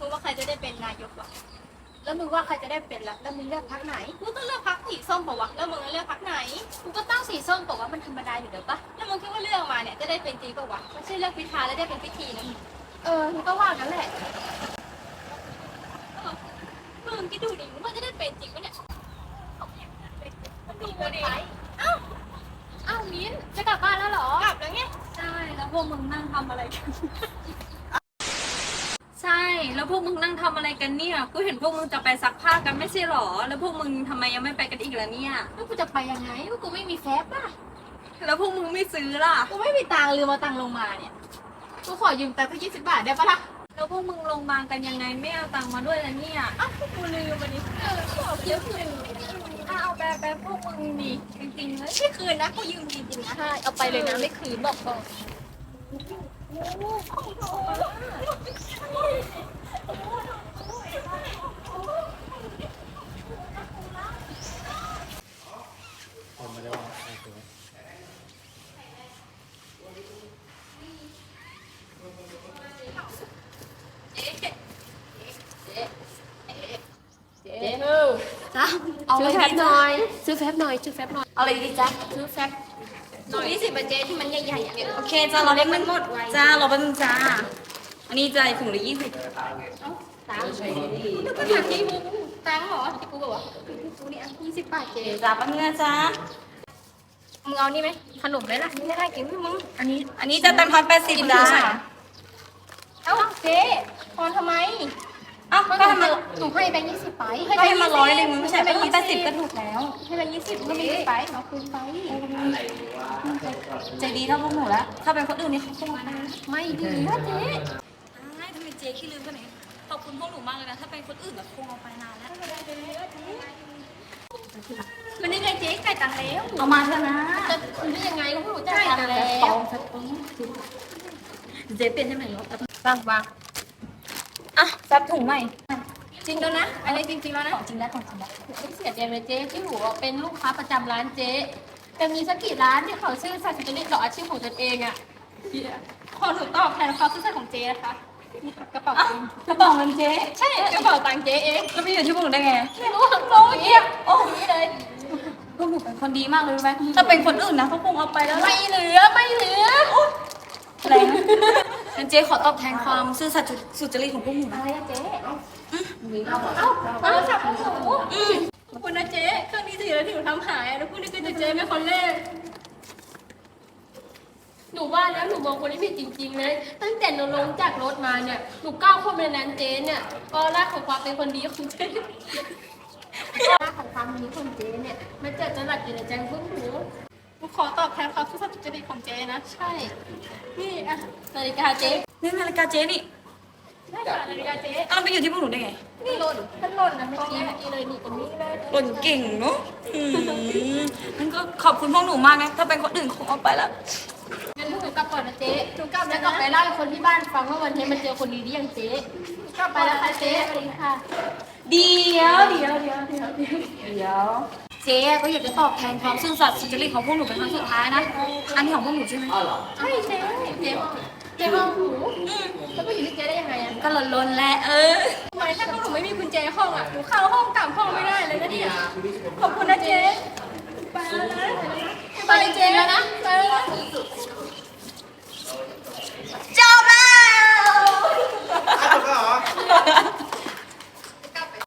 มึงว่าใครจะได้เป็นนายกวะแล้วมึงว่าใครจะได้เป็นล่ะแล้วมึงเลือกพักไหนกูต้องเลือกพักสีส้มปะวะแล้วมึงเลือกพักไหนกูก็ตั้งสีส้มบอกว่ามันธรรมดาอยู่เดี๋ยวปะแล้วมึงคิดว่าเลือกมาเนี่ยจะได้เป็นจริงปะวะไม่ใช่เลือกพิธาแล้วได้เป็นพิธีนะมึงเออมึงก็ว่ากันแหละเออมึงคิดดูดิมึงว่าจะได้เป็นจริงปะเนี่ยดูดิอ้าวมิ้นจะกลับบ้านแล้วเหรอกลับแล้วไงใช่แล้วพวกมึงนั่งทำอะไรกันใช่ แล้วพวกมึงนั่งทำอะไรกันเนี่ย กูเห็นพวกมึงจะไปซักผ้ากันไม่ใช่หรอ แล้วพวกมึงทำไมยังไม่ไปกันอีกล่ะเนี่ย แล้วกูจะไปยังไงว่ากูไม่มีแฟบป่ะ แล้วพวกมึงไม่ซื้อล่ะ กูไม่มีตังค์ลืมมาตังค์ลงมาเนี่ย กูขอยืมตังค์สักยี่สิบบาทได้ปะล่ะแล้วพวกมึงลงมากันยังไงไม่เอาตังค์มาด้วยล่ะเนี่ย อ้าวกูลืมวันนี้เออขอเยอะลืมถ้าเอาแปลแปลพวกมึงนี่จริงๆเลยไม่คืนนะกูยืมจริงๆนะใช่เอาไปเลยนะไม่คืนบอกก่อน คนม่ได้ว่าโอเคเจ๊จ้าเอาซื้อแฟบหน่อย ซื้อแฟบหน่อย ซื้อแฟบหน่อย เอาอะไรดีจ๊ะ ซื้อแฟบหน่อยยี่สิบเจ๊ที่มันใหญ่ๆอะโอเคจ้าเรอแป๊บนึงจ้าเรอแป๊บนึงจ้า อันนี้จ้าถุงละยี่สิบตังค์ก็ถามที่มึงตังค์เหรอที่กูบอกว่ากูนี่อันยี่สิบบาทเจ๊จ้าแป๊บนึงนะจ้ามึงเอานี่ไหมขนมไหมล่ะไม่ได้กินไหมมึงอันนี้ อันนี้จะตังค์พันแปดสิบจ้าเอ้าเจ๊พอนทำไมเอ้าก็ทำไมหนูให้แบงค์ยี่สิบไปก็ให้มาร้อยหนึ่งมันไม่ใช่แบงค์ยี่สิบก็ถูกแล้วให้แบงค์ยี่สิบก็ไม่ได้ไปเอาคืนไปใจดีเท่าพวกหนูแล้วถ้าเป็นคนอื่นนี่เขาคงมาได้ไม่ดีนะเจ๊ใช่ทำไม เจ๊ขี้ลืมกันไหนขอบคุณพวกหนูมากเลยนะ ถ้าเป็นคนอื่นแบบคงเอาไปนานแล้วมันนี่ไงเจ๊จ่ายตังค์แล้วเอามาเถอะนะจะคืนได้ยังไงก็ไม่รู้จ่ายตังค์แล้วเจ๊เปลี่ยนให้ใหม่รถบางบางอะซับถุงใหม่จริงแล้วนะ อันนี้จริงๆแล้วนะของจริงแล้วของจริงแล้วไม่เสียใจเลยเจ๊ที่หนูเป็นลูกค้าประจำร้านเจ๊แต่มีสักกี่ร้านที่เขาชื่อสัตว์สุจริตต่ออาชีพของตนเองอะขอหนูตอบแทนความซื่อสัตย์ของเจ๊นะคะนี่ค่ะ กระเป๋าตังค์กระเป๋าเงินเจ๊ใช่กระเป๋าตังค์เจ๊เองแล้วไปอยู่ที่พวกหนูได้ไงไม่รู้ว่าโลเยี่ยมโอ้ยเลยพวกหนูเป็นคนดีมากเลยรู้ไหมถ้าเป็นคนอื่นนะเขาคงเอาไปแล้วไม่เหลือไม่เหลืออะไรนะงั้นเจ๊ขอตอบแทนความซื่อสัตย์สุจริตของพวกหนูอะนะไรอะเจ๊เอาเอาโทรศัพท์ของหนูขอบคุณนะเจ๊เครื่องนี้ถือแล้วที่หนูทำหายแล้วพูดนี่ก็จะเจ๊ไม่คนแรก หนูว่าแล้วหนูมองคนที่ผิดจริงๆเลยตั้งแต่หนูลงจากรถมาเนี่ยหนูก้าวเข้ามาในนั้นเจ๊เนี่ยออร่าของความเป็นคนดีของเจ๊ออร่าของความดีของเจ๊เนี่ยมันเจิดจรัสอยู่ในใจพวกหนูหนูขอตอบแทนความซื่อสัตย์สุจริตของเจ๊นะใช่ นี่อะนาฬิกาเจ๊นี่นาฬิกาเจ๊นี่ใช่ค่ะนาฬิกาเจ๊เอาไปอยู่ที่พวกหนูได้ไงนี่หล่นท่านหล่นนะเมื่อกี้นี่เลยนี่ตรงนี้เลยหล่นเก่งเนาะอืมงั้นก็ขอบคุณพวกหนูมากนะถ้าเป็นคนอื่นคงเอาไปแล้ว งั้นพวกหนูกลับก่อนนะเจ๊หนูกลับแล้วกลับไปเล่าให้คนที่บ้านฟังว่าวันนี้มันเจอคนดีที่อย่างเจ๊กลับไปแล้วค่ะเจ๊สวัสดีค่ะเดี๋ยวเดี๋ยวเดี๋ยวเดี๋ยวเดี๋ยวเดี๋ยวเจ๊ก็อยากจะตอบแทนความซื่อสัตย์สุจริตของพวกหนูเป็นครั้งสุดท้ายนะ อันนี้ของพวกหนูใช่ไหมใช่เจ๊เจ๊เจ๊มองหนูแล้วก็อยู่ที่เจ๊ได้ยังไงอะก็หล่นลนๆแหละเออทำไมถ้าพวกหนูไม่มีกุญแจห้องอะหนูเข้าห้องกลับห้องไม่ได้เลยนะเนี่ยขอบคุณนะเจ๊ไปแล้วนะ